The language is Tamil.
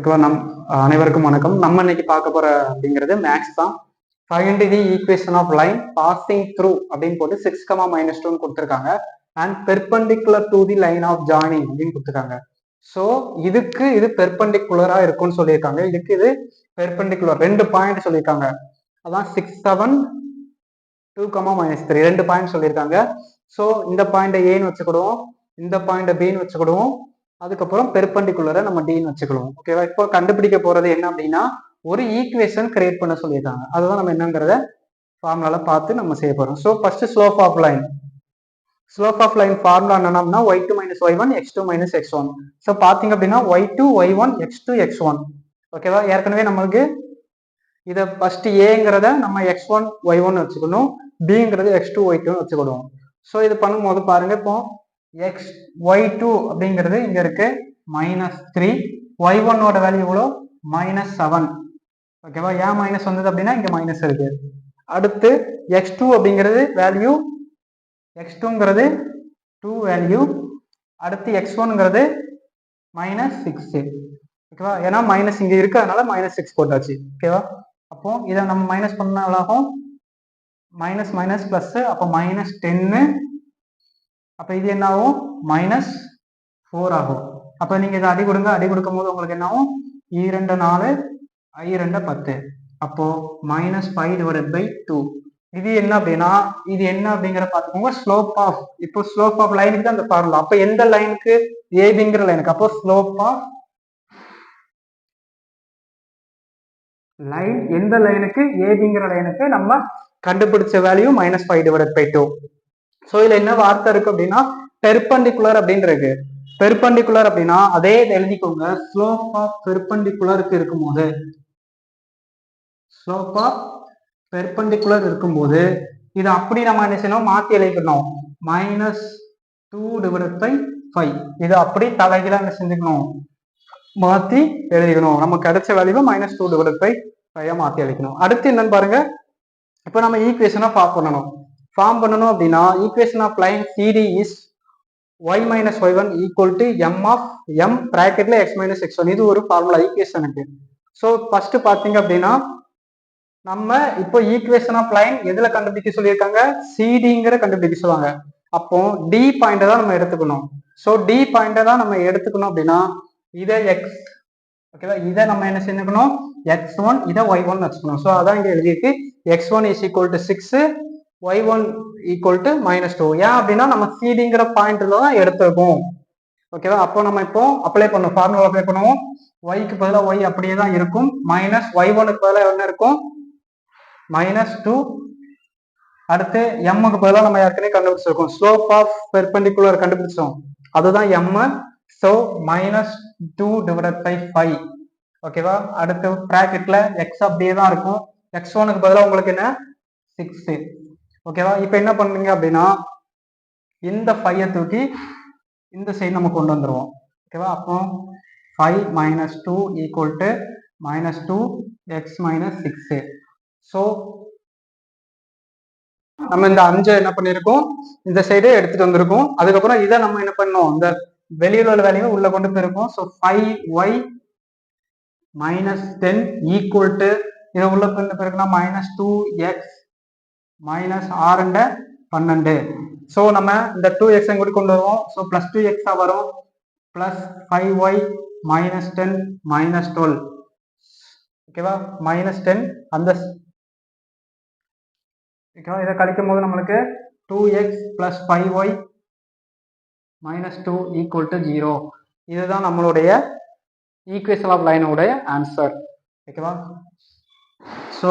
ஓகேவா? நம் அனைவருக்கும் வணக்கம். நம்ம இன்னைக்கு பார்க்க போற அப்படிங்கிறது மேக்ஸ் தான். Find the equation of line passing through அப்படின்னு போட்டு சிக்ஸ் கமா மைனஸ் டூன்னு கொடுத்துருக்காங்க. And perpendicular to the line of joining அப்படின்னு கொடுத்துருக்காங்க. ஸோ இதுக்கு இது பெர்பண்டிகுலரா இருக்கும்னு சொல்லியிருக்காங்க. இதுக்கு இது பெர்பண்டிகுலர் ரெண்டு பாயிண்ட் சொல்லியிருக்காங்க. அதான் six seven two comma minus three ரெண்டு பாயிண்ட் சொல்லியிருக்காங்க. ஸோ இந்த பாயிண்ட்டை ஏன்னு வச்சுக்கிடுவோம். இந்த பாயிண்ட்டை பின்னு வச்சுக்கிடுவோம். அதுக்கப்புறம் பெர்பண்டிகுலரை நம்ம டின்னு வச்சுக்கலாம் ஓகேவா இப்போ கண்டுபிடிக்க போறது என்ன அப்படின்னா ஒரு ஈக்குவேஷன் கிரியேட் பண்ண சொல்லியிருக்காங்க. அதுதான் நம்ம என்னங்கிறத ஃபார்முலால பார்த்து நம்ம செய்ய போறோம். So first slope of line slope of line formula என்னன்னா Y two minus Y one X two minus X one so பார்த்தீங்க அப்படின்னா Y two Y one X two X one ஓகேவா ஏற்கனவே நம்மளுக்கு இதை ஃபர்ஸ்ட் ஏங்கிறத நம்ம எக்ஸ் ஒன் ஒய் ஒன் வச்சுக்கணும். பிங்கிறது எக்ஸ் டூ ஒய் டூன்னு வச்சுக்கிடுவோம். ஸோ இது பண்ணும்போது பாருங்க இப்போ எக்ஸ் ஒய் டூ அப்படிங்கிறது இங்க இருக்கு. மைனஸ் த்ரீ ஒய் ஒன்னோட வேல்யூ எவ்வளோ? மைனஸ் செவன் ஓகேவா ஏன் மைனஸ் வந்தது அப்படின்னா இங்க மைனஸ் இருக்கு. அடுத்து எக்ஸ் டூ அப்படிங்கிறது வேல்யூ எக்ஸ் டூங்கிறது டூ வேல்யூ அடுத்து எக்ஸ் ஒன்ங்கிறது மைனஸ் சிக்ஸ் ஓகேவா ஏன்னா மைனஸ் இங்க இருக்கிறதுனால மைனஸ் சிக்ஸ் போட்டாச்சு. ஓகேவா அப்போ இதை நம்ம மைனஸ் பண்ணாலும் மைனஸ் மைனஸ் பிளஸ் அப்போ மைனஸ் டென்னு அப்போ இது என்ன ஆகும் மைனஸ் ஃபோர் ஆகும். அப்போ நீங்கள் இதை அடி கொடுங்க. அடி கொடுக்கும் போது உங்களுக்கு என்ன ஆகும் இரண்டு நாலு ஐ பத்து. அப்போ minus five divided by two இது என்ன அப்படின்னா இது என்ன அப்படிங்கிற பார்த்துக்கோங்க. ஸ்லோப் ஆஃப் இப்போ ஸ்லோப் ஆஃப் லைனுக்கு தான் அந்த ஃபார்முலா அப்போ எந்த லைனுக்கு ஏபிங்கிற லைனுக்கு அப்போ ஸ்லோப் ஆஃப் லைன் எந்த லைனுக்கு ஏபிங்கிற லைனுக்கு நம்ம கண்டுபிடிச்ச value minus five divided by two so இதுல என்ன வார்த்தை இருக்கு அப்படின்னா பெர்பண்டிகுலர் அப்படின்னு இருக்கு. பெர்பண்டிகுலர் அப்படின்னா அதே எழுதிக்கோங்க. ஸ்லோப் ஆஃப் பெர்பண்டிகுலருக்கு இருக்கும்போது ஸ்லோப் ஆஃப் பெர்பண்டிகுலர் இருக்கும்போது இது அப்படி நம்ம என்ன செய்யணும்? மாத்தி எழுதிக்கணும். Minus two divide by five இது அப்படி தலைகீழாக என்ன செஞ்சுக்கணும்? மாத்தி எழுதிக்கணும். நமக்கு கிடைச்ச வேல்யூவை minus two divide by five மாத்தி எழுதிக்கணும். அடுத்து என்னன்னு பாருங்க. இப்போ நம்ம ஈக்குவேஷனா ஃபார்ம் பண்ணணும் ஃபார்ம் பண்ணணும் அப்படின்னா equation of line CD is Y minus Y one equal to M of M ப்ராக்கெட்ல X minus X one இது ஒரு ஃபார்முலா ஈக்குவேஷனுக்கு ஸோ ஃபர்ஸ்ட் பார்த்தீங்க அப்படின்னா நம்ம இப்போ ஈக்குவேஷன் ஆஃப் லைன் எதுல கண்டுபிடிக்க சொல்லியிருக்காங்க? சிடிங்கிற கண்டுபிடிக்க சொல்லுவாங்க. அப்போ டி பாயிண்ட தான் நம்ம எடுத்துக்கணும். ஸோ டி பாயிண்ட தான் நம்ம எடுத்துக்கணும் அப்படின்னா இதை எக்ஸ் ஓகேவா இதை நம்ம என்ன செஞ்சுக்கணும்? எக்ஸ் ஒன் இதை ஒய் ஒன் வச்சுக்கணும். ஸோ அதான் இங்கே எழுதியிருக்கு. X one is equal to six Y one equal to minus two ஏன் அப்படின்னா நம்ம சிடிங்கிற பாயிண்ட்ல தான் எடுத்திருக்கோம். ஓகேவா அப்போ நம்ம இப்போ அப்ளை பண்ணுவோம் ஃபார்முலா அப்ளை பண்ணுவோம். ஒய்க்கு பதிலாக ஒய் அப்படியே தான் இருக்கும். மைனஸ் ஒய் ஒனுக்கு பதிலாக என்ன இருக்கும்? மைனஸ் டூ அடுத்து எம்முக்கு பதிலாக நம்ம ஏற்கனவே கண்டுபிடிச்சிருக்கோம். ஸ்லோப் ஆஃப் பெர்பெண்டிகுலர் கண்டுபிடிச்சோம். அதுதான் M so minus two divide by five ஓகேவா அடுத்து ப்ராக்கெட்ல எக்ஸ் அப்படியே தான் இருக்கும். எக்ஸ் ஒனுக்கு பதிலாக உங்களுக்கு என்ன? சிக்ஸ் ஓகேவா இப்போ என்ன பண்ணுங்க அப்படின்னா இந்த ஃபைவை தூக்கி இந்த சைடு நம்ம கொண்டு வந்துடுவோம் ஓகேவா அப்போ five minus two equal to minus two X minus six so நம்ம இந்த அஞ்சை என்ன பண்ணியிருக்கோம் இந்த சைடு எடுத்துட்டு வந்திருக்கோம். அதுக்கப்புறம் இதை நம்ம என்ன பண்ணோம்? இந்த வெளியில் உள்ள வேலையை உள்ள கொண்டு போயிருக்கோம். So five Y minus ten equal to இதை உள்ள கொண்டு போயிருக்கோம்னா மைனஸ் டூ எக்ஸ் மைனஸ் ஆறுண்ட பன்னெண்டு. ஸோ நம்ம இந்த டூ எக்ஸ் கூட கொண்டு வருவோம். ஸோ பிளஸ் டூ எக்ஸா வரும். Plus five Y minus ten minus twelve ஓகேவா மைனஸ் டென் அந்த ஓகேவா இதை கழிக்கும் போது நம்மளுக்கு two X plus five Y minus two equal to zero இதுதான் நம்மளுடைய ஈக்குவேஷன் ஆஃப் லைனோடைய ஆன்சர் ஓகேவா ஸோ